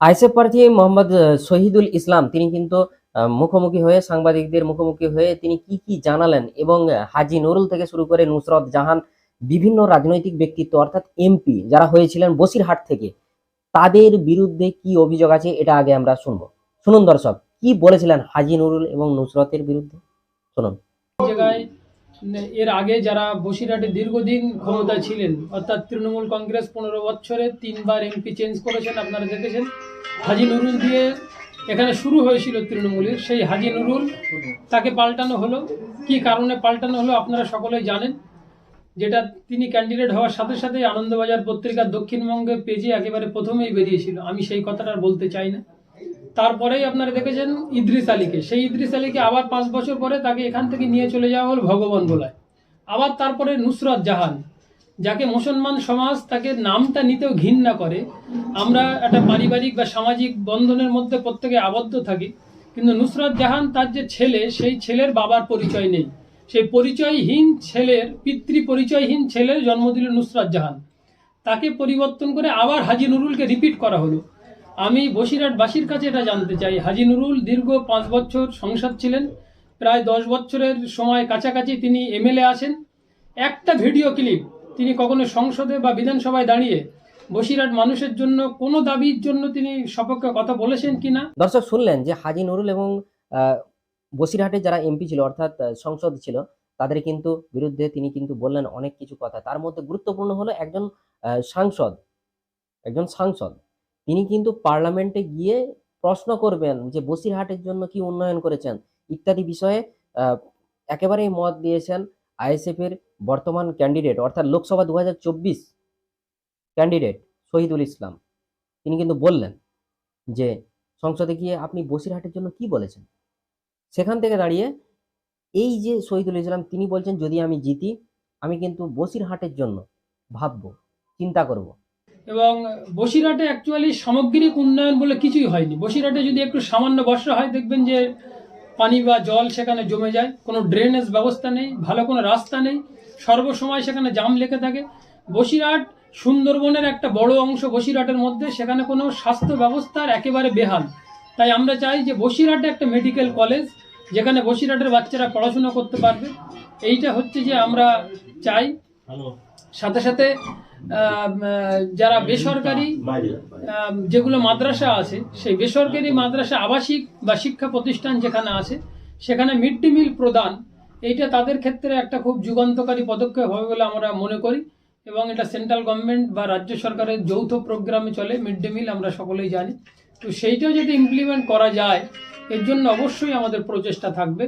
ISF প্রার্থী মোহাম্মদ শহীদুল ইসলাম, তিনি কিন্তু মুখোমুখি হয়ে, সাংবাদিকদের মুখোমুখি হয়ে তিনি কি কি জানালেন এবং হাজি নুরুল থেকে শুরু করে নুসরত জাহান, বিভিন্ন রাজনৈতিক ব্যক্তিত্ব অর্থাৎ এমপি যারা হয়েছিলেন বসিরহাট থেকে, তাদের বিরুদ্ধে কি অভিযোগ আছে এটা আগে আমরা শুনব। শুনুন দর্শক, কি বলেছিলেন হাজি নুরুল এবং নুসরতের বিরুদ্ধে? শুনুন। জায়গায় এর আগে যারা বসিরহাটে দীর্ঘদিন ক্ষমতা ছিলেন, অর্থাৎ তৃণমূল কংগ্রেস পনেরো বছরে তিনবার এমপি চেঞ্জ করেছেন, আপনারা দেখেছেন। হাজি নুরুল দিয়ে এখানে শুরু হয়েছিল তৃণমূলের, সেই হাজি নুরুল তাকে পাল্টানো হলো। কি কারণে পাল্টানো হলো আপনারা সকলেই জানেন। যেটা তিনি ক্যান্ডিডেট হওয়ার সাথে সাথে আনন্দবাজার পত্রিকার দক্ষিণবঙ্গে পেজে একেবারে প্রথমেই বেরিয়েছিল। আমি সেই কথাটা বলতে চাই না। তারপরেই আপনারা দেখেছেন ইদ্রিস আলীকে। সেই ইদ্রিস আলীকে আবার পাঁচ বছর পরে তাকে এখান থেকে নিয়ে চলে যাওয়া হল ভগবান গোলায় আবার তারপরে নুসরত জাহান, যাকে মুসলমান সমাজ তাকে নামটা নিতেও ঘৃণা করে। আমরা একটা পারিবারিক বা সামাজিক বন্ধনের মধ্যে প্রত্যেকে আবদ্ধ থাকি, কিন্তু নুসরত জাহান তার যে ছেলে, সেই ছেলের বাবার পরিচয় নেই। সেই পরিচয়হীন ছেলের, পিতৃ পরিচয়হীন ছেলের জন্ম দিল নুসরত জাহান। তাকে পরিবর্তন করে আবার হাজি নুরুলকে রিপিট করা হলো। আমি বসিরহাটবাসীর কাছে এটা জানতে চাই। হাজি নুরুল দীর্ঘ পাঁচ বছর সংসদ ছিলেন। প্রায় দশ বছরের সময় কাছাকাছি তিনি এমএলএ আছেন। একটা ভিডিও ক্লিপ, তিনি কখনো সংসদে বা বিধানসভায় দাঁড়িয়ে বসিরহাট মানুষের জন্য কোনো দাবির জন্য তিনি সপক্ষে কথা বলেছেন কিনা? দর্শক, শুনলেন যে হাজি নুরুল এবং বসিরহাটে যারা এমপি ছিল, অর্থাৎ সংসদ ছিল, তাদের কিন্তু বিরুদ্ধে তিনি কিন্তু বললেন অনেক কিছু কথা। তার মধ্যে গুরুত্বপূর্ণ হলো একজন সাংসদ। একজন সাংসদ। তিনি কিন্তু পার্লামেন্টে গিয়ে প্রশ্ন করবেন যে বসিরহাটের জন্য কি উন্নয়ন করেছেন? ইত্যাদি বিষয়ে একেবারেই মত দিয়েছেন আইএসএফ এর বর্তমান ক্যান্ডিডেট অর্থাৎ লোকসভা দু হাজার চব্বিশ ক্যান্ডিডেট শহীদুল ইসলাম। তিনি কিন্তু বললেন যে, সংসদে গিয়ে আপনি বসিরহাটের জন্য কি বলেছেন? সেখান থেকে দাঁড়িয়ে এই যে শহীদুল ইসলাম, তিনি বলছেন যদি আমি জিতি, আমি কিন্তু বসিরহাটের জন্য ভাববো, চিন্তা করব। এবং বসিরহাটে অ্যাকচুয়ালি সামগ্রিক উন্নয়ন বলে কিছুই হয়নি। বসিরহাটে যদি একটু সামান্য বর্ষা হয় দেখবেন যে পানি বা জল সেখানে জমে যায়। কোনো ড্রেনেজ ব্যবস্থা নেই ভালো কোনো রাস্তা নেই সর্বসময় সেখানে জাম লেগে থাকে। বসিরহাট সুন্দরবনের একটা বড় অংশ বসিরহাটের মধ্যে সেখানে কোনো স্বাস্থ্য ব্যবস্থার একেবারে বেহাল। তাই আমরা চাই যে বসিরহাটে একটা মেডিকেল কলেজ যেখানে বসিরহাটের বাচ্চারা পড়াশোনা করতে পারবে। এইটা হচ্ছে যে আমরা চাই। সাথে সাথে যারা বেসরকারি যেগুলো মাদ্রাসা আছে সেই বেসরকারি মাদ্রাসা আবাসিক বা শিক্ষা প্রতিষ্ঠান যেখানে আছে সেখানে মিড ডে মিল প্রদান এইটা তাদের ক্ষেত্রে একটা খুব যুগান্তকারী পদক্ষেপ হবে বলে আমরা মনে করি এবং এটা সেন্ট্রাল গভর্নমেন্ট বা রাজ্য সরকারের যৌথ প্রোগ্রামে চলে মিড ডে মিল আমরা সকলেই জানি। তো সেইটাও যদি ইমপ্লিমেন্ট করা যায় এর জন্য অবশ্যই আমাদের প্রচেষ্টা থাকবে।